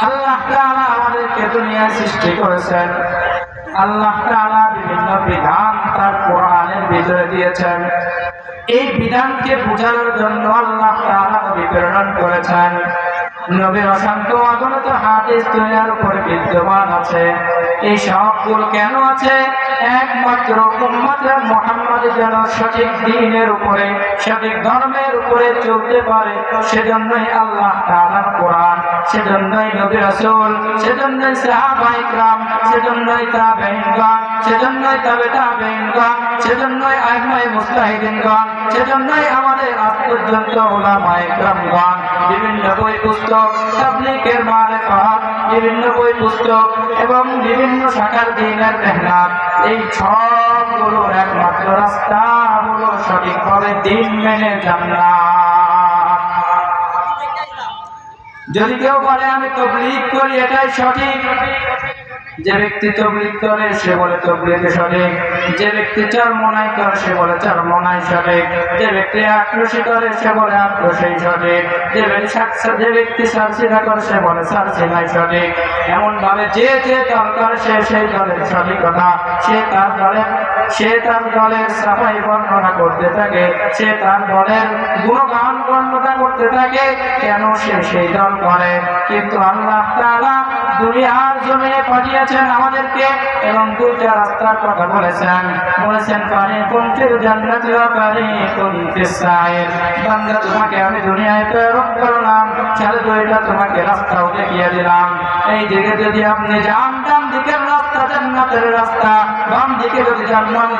আল্লাহ তাআলা আমাদেরকে দুনিয়ায় সৃষ্টি করেছেন। আল্লাহ তাআলা বিভিন্ন বিধান তার কোরআনের ভিতরে দিয়েছেন। এই বিধানকে বোঝানোর জন্য আল্লাহ তাআলা নবী করেছেন। নবীর অসংখ্য অগণিত হাদিস দুনিয়ার উপরে বিদ্যমান আছে। এই সবগুলো কেন আছে? একমাত্র একজন মোহাম্মদ যেন সঠিক দিনের উপরে, সঠিক ধর্মের উপরে চলতে পারে, সেজন্যই আল্লাহ তাআলার কোরআন, সেজন্যই নবী রাসূল, সেজন্যই সাহাবাই সেজন্যই সেজন্যই সেজন্যই মুস্তাহিদিনগণ, সেজন্যই আমাদের আত্মজন্ত ওলামায়ে বিভিন্ন বই পুস্তক, তাবলিগের মারেফাত, বিভিন্ন বই পুস্তক এবং বিভিন্ন শাখার দিনের মেহনাত, এই ছয় সবগুলোর একমাত্র রাস্তা সঠিক সঠিকভাবে দিন মেনে জান্নাত যদি কেউ বলে, আমি তবলিগ করি, এটাই সঠিক। যে ব্যক্তি তবলিক করে সে বলে তবলিকে সঠিক যে ব্যক্তি চার মনাই করে, সে বলে চার মনাই সঠিক যে ব্যক্তি আক্রোশী করে, সে বলে আক্রোশেই সঠিক যে ব্যক্তি সাক্ষাৎ যে ব্যক্তি সারসিনা করে, সে বলে সারসিনাই সঠিক এমন ভাবে যে যে দল করে সে সেই দলের সঠিকতা সে তার দলের সে তার দলের সাফাই বর্ণনা করতে থাকে, সে তার দলের গুণগান বর্ণনা করতে থাকে, কেন সে সেই দল করে? কিন্তু আল্লাহ তাআলা দুনিয়ার জমিনে পাঠিয়েছেন আমাদেরকে এবং দুইটা রাস্তার কথা বলেছেন। বলেছেন, পানি কুমফির জান্নাতি পানি কুমফিস সাইর। বান্দা তোমাকে আমি দুনিয়ায় প্রেরণ করলাম তাহলে দুইটা তোমাকে রাস্তাও দেখিয়ে দিলাম। এই দিকে যদি আপনি ডান দিকের রাস্তা জান্নাতের রাস্তা, বাম দিকে যদি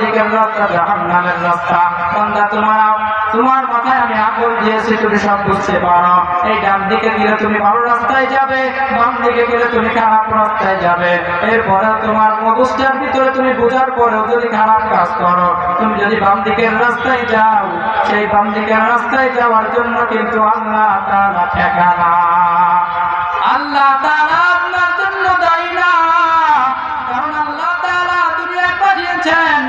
দিকের রাস্তা জাহান্নামের রাস্তা। বান্দা, তোমার তোমার মাথায় আমি দিয়েছি তুমি সব বুঝতে পারো। এই ডান দিকে গেলে তুমি ভালো রাস্তায় যাবে, বাম দিকে গেলে তুমি খারাপ রাস্তায় যাবে। এরপরে তোমার মগজটার ভিতরে তুমি বোঝার পরেও যদি খারাপ কাজ করো, তুমি যদি বাম দিকের রাস্তায় যাও, সেই বাম দিকের রাস্তায় যাওয়ার জন্য কিন্তু আল্লাহ তাআলা ঠেকানা আল্লাহ তাআলা দুনিয়ায় পাঠিয়েছেন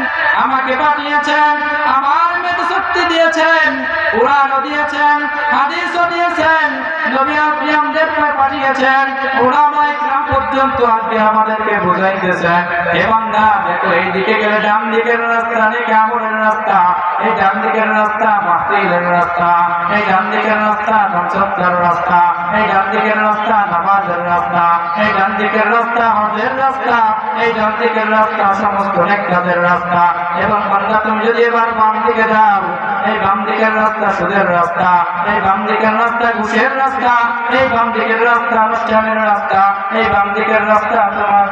আমাকে পাঠিয়েছেন আমার মেতে শক্তি দিয়েছেন কোরআনও দিয়েছেন হাদিসও দিয়েছেন নবী আকরামদের পাঠিয়েছেন ওলামায়ে کرام পর্যন্ত আজকে আমাদেরকে বুঝাইতেছেন হে বান্দা দেখো এই দিকে গেলে ডান দিকের রাস্তা নেই আমলের রাস্তা এই ডান দিকের রাস্তা মাহফিলের রাস্তা এই ডান দিকের রাস্তা ধনসত্তার রাস্তা এই ডান দিকের রাস্তা, নামাজের রাস্তা, এই ডান দিকের রাস্তা, হজের রাস্তা, এই ডান দিকের রাস্তা, সমস্ত নেককাদের রাস্তা। এবং বান্দা, তুমি যদি এবার বাম দিকে যাও, এই বাম দিকের রাস্তা সুদের রাস্তা, এই বাম দিকের রাস্তা ঘুষের রাস্তা, এই বাম দিকের রাস্তা অনুষ্ঠানের রাস্তা, এই বাম দিকের রাস্তা তোমার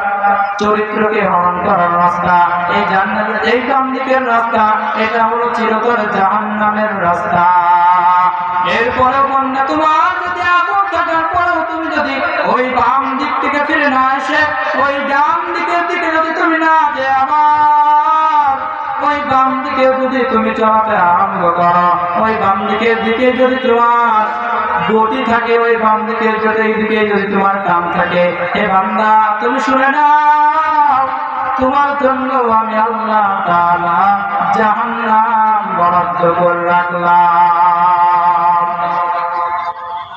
চরিত্রকে হরণ করার রাস্তা, এই জান্নাতের এই বাম দিকের রাস্তা, এটা হলো চিরতর জাহান্নামের রাস্তা। এরপরেও বন্যা তোমার ফিরে না এসে ওই ডান দিকে যদি তুমি না যে আবার ওই বাম দিকে যদি তুমি চলাতে আরম্ভ করো, ওই বাম দিকের দিকে যদি তোমার গতি থাকে, ওই বাম দিকের যদি দিকে যদি তোমার কাম থাকে, হে বান্দা, তুমি শুনে নাও, তোমার জন্য আমি আল্লাহ তাআলা জাহান্নাম বরাদ্দ করে রাখলাম।